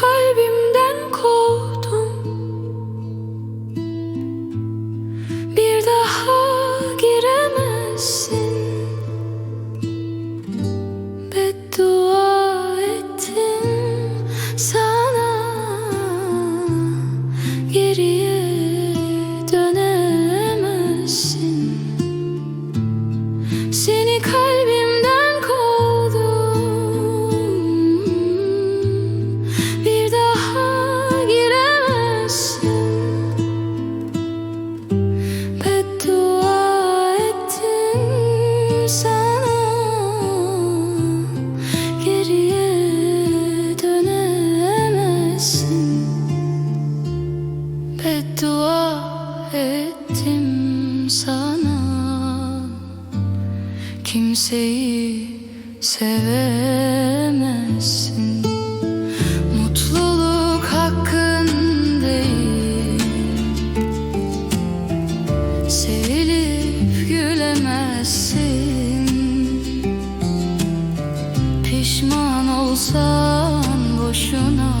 kalbimden kovdum. Bir daha giremezsin. Beddua ettim sana. Geriye Kimseyi sevemezsin. Mutluluk hakkın değil. Sevilip gülemezsin. Pişman olsan boşuna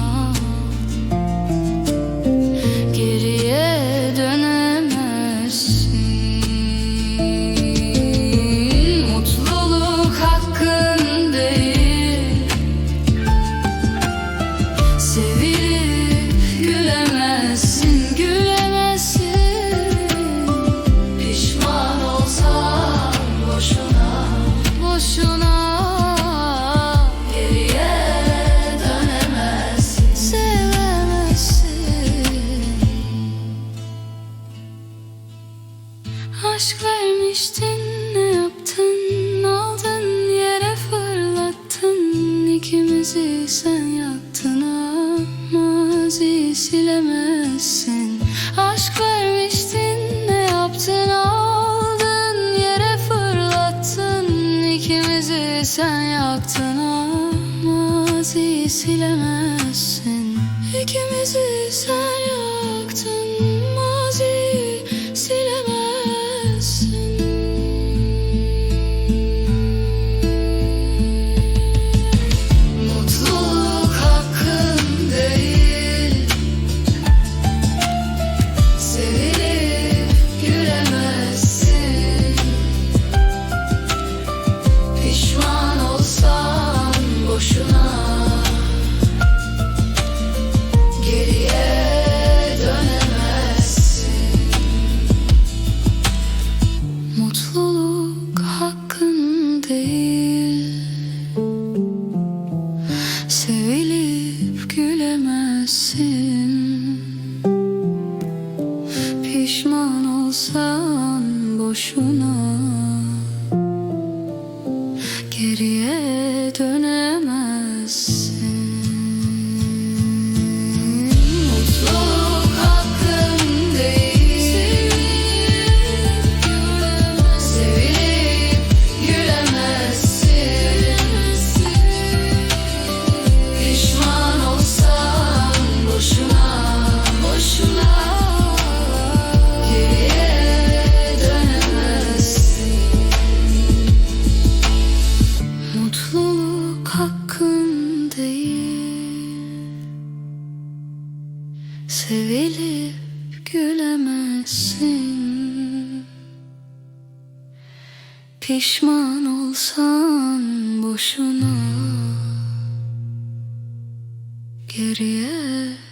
vermiştin ne yaptın? Aldın? Yere fırlattın. İkimizi sen yaktın Maziyi silemezsin. Aşk vermiştin ne yaptın? Aldın yere fırlattın. İkimizi sen yaktın Maziyi silemezsin. İkimizi sen yaktın Mutluluk hakkın değil Sevilip gülemezsin. Pişman olsan boşuna Geriye dönemezsin Sevilip gülemezsin. Pişman olsan boşuna Geriye